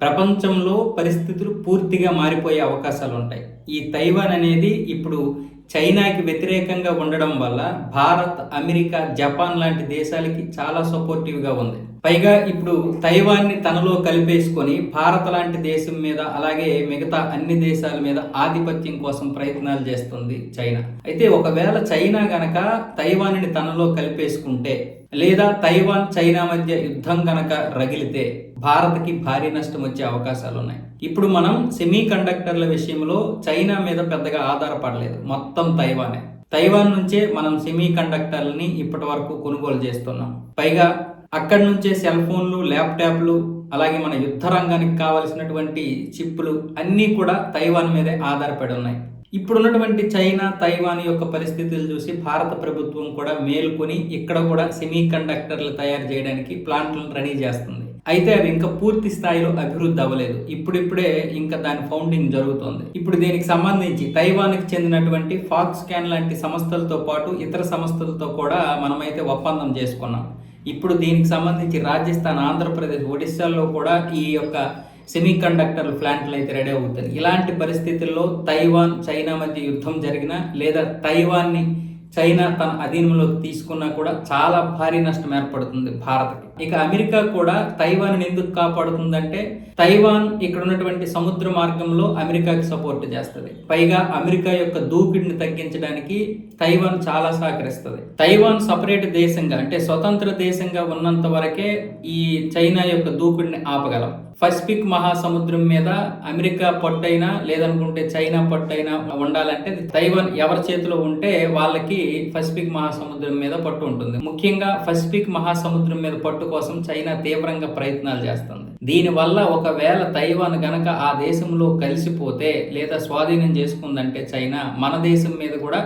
ప్రపంచంలో పరిస్థితులు పూర్తిగా మారిపోయే అవకాశాలు ఉంటాయి ఈ తైవాన్ అనేది ఇప్పుడు చైనాకి వ్యతిరేకంగా ఉండడం వల్ల భారత్ అమెరికా జపాన్ లాంటి దేశాలకి చాలా సపోర్టివ్గా ఉంది. పైగా ఇప్పుడు తైవాన్ని తనలో కలిపేసుకొని భారత్ లాంటి దేశం మీద అలాగే మిగతా అన్ని దేశాల మీద ఆధిపత్యం కోసం ప్రయత్నాలు చేస్తుంది చైనా. అయితే ఒకవేళ చైనా గనక తైవాన్ని తనలో కలిపేసుకుంటే లేదా తైవాన్ చైనా మధ్య యుద్ధం గనక రగిలితే భారత్కి భారీ నష్టం వచ్చే అవకాశాలు ఉన్నాయి. ఇప్పుడు మనం సెమీ కండక్టర్ల విషయంలో చైనా మీద పెద్దగా ఆధారపడలేదు. మొత్తం తైవానే. తైవాన్ నుంచే మనం సెమీ కండక్టర్లని ఇప్పటి వరకు కొనుగోలు చేస్తున్నాం. పైగా అక్కడి నుంచే సెల్ ఫోన్లు ల్యాప్టాప్లు అలాగే మన యుద్ధ రంగానికి కావలసినటువంటి చిప్పులు అన్నీ కూడా తైవాన్ మీదే ఆధారపడి ఉన్నాయి. ఇప్పుడున్నటువంటి చైనా తైవాన్ యొక్క పరిస్థితులు చూసి భారత ప్రభుత్వం కూడా మేల్కొని ఇక్కడ కూడా సెమీ కండక్టర్లు తయారు చేయడానికి ప్లాంట్లను రెడీ చేస్తుంది. అయితే అవి ఇంకా పూర్తి స్థాయిలో అభివృద్ధి అవ్వలేదు. ఇప్పుడిప్పుడే ఇంకా దాని ఫౌండింగ్ జరుగుతోంది. ఇప్పుడు దీనికి సంబంధించి తైవాన్కి చెందినటువంటి ఫాక్స్ క్యాన్ లాంటి సంస్థలతో పాటు ఇతర సంస్థలతో కూడా మనమైతే ఒప్పందం చేసుకున్నాం. ఇప్పుడు దీనికి సంబంధించి రాజస్థాన్ ఆంధ్రప్రదేశ్ ఒడిశాల్లో కూడా ఈ యొక్క సెమీ కండక్టర్ ప్లాంట్లు అయితే రెడీ అవుతుంది ఇలాంటి పరిస్థితుల్లో తైవాన్ చైనా మధ్య యుద్ధం జరిగినా లేదా తైవాన్ని చైనా తన అధీనంలోకి తీసుకున్నా కూడా చాలా భారీ నష్టం ఏర్పడుతుంది భారత్కి. ఇక అమెరికా కూడా తైవాన్ ఎందుకు కాపాడుతుందంటే తైవాన్ ఇక్కడ ఉన్నటువంటి సముద్ర మార్గంలో అమెరికాకి సపోర్ట్ చేస్తుంది. పైగా అమెరికా యొక్క దూకుడిని తగ్గించడానికి తైవాన్ చాలా సహకరిస్తుంది. తైవాన్ సపరేట్ దేశంగా అంటే స్వతంత్ర దేశంగా ఉన్నంత వరకే ఈ చైనా యొక్క దూకుడిని ఆపగలం. పసిఫిక్ మహాసముద్రం మీద అమెరికా పట్టైనా లేదనుకుంటే చైనా పట్టైనా ఉండాలంటే తైవాన్ ఎవరి చేతిలో ఉంటే వాళ్ళకి పసిఫిక్ మహాసముద్రం మీద పట్టు ఉంటుంది. ముఖ్యంగా పసిఫిక్ మహాసముద్రం మీద పట్టు కోసం చైనా తీవ్రంగా ప్రయత్నాలు చేస్తుంది. దీనివల్ల ఒకవేళ తైవాన్ గనక ఆ దేశంలో కలిసిపోతే లేదా స్వాధీనం చేసుకుందంటే చైనా మన దేశం మీద కూడా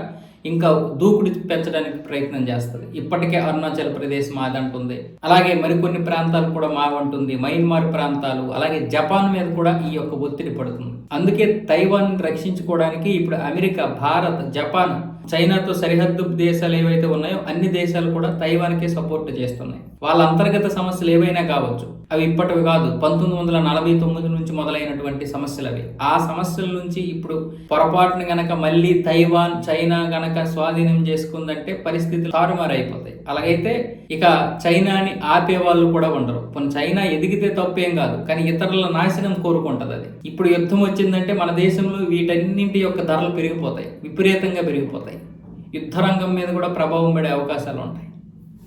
ఇంకా దూకుడు పెంచడానికి ప్రయత్నం చేస్తుంది. ఇప్పటికే అరుణాచల్ ప్రదేశ్ మాదంటుంది అలాగే మరికొన్ని ప్రాంతాలు కూడా మావంటుంది మయన్మార్ ప్రాంతాలు అలాగే జపాన్ మీద కూడా ఈ యొక్క ఒత్తిడి పడుతుంది. అందుకే తైవాన్ రక్షించుకోవడానికి ఇప్పుడు అమెరికా భారత్ జపాన్ చైనాతో సరిహద్దు దేశాలు ఏవైతే ఉన్నాయో అన్ని దేశాలు కూడా తైవాన్కే సపోర్ట్ చేస్తున్నాయి. వాళ్ళ అంతర్గత సమస్యలు ఏవైనా కావచ్చు అవి ఇప్పటివి కాదు పంతొమ్మిది వందల నలభై తొమ్మిది నుంచి మొదలైనటువంటి సమస్యలు అవి. ఆ సమస్యల నుంచి ఇప్పుడు పొరపాటున గనక మళ్ళీ తైవాన్ చైనా గనక స్వాధీనం చేసుకుందంటే పరిస్థితులు తారుమారైపోతాయి. అలాగైతే ఇక చైనాని ఆపే వాళ్ళు కూడా ఉండరు. కొన్ని చైనా ఎదిగితే తప్పేం కాదు కానీ ఇతరుల నాశనం కోరుకుంటది అది. ఇప్పుడు యుద్ధం వచ్చిందంటే మన దేశంలో వీటన్నింటి యొక్క ధరలు పెరిగిపోతాయి విపరీతంగా పెరిగిపోతాయి. యుద్ధ రంగం మీద కూడా ప్రభావం పడే అవకాశాలు ఉంటాయి.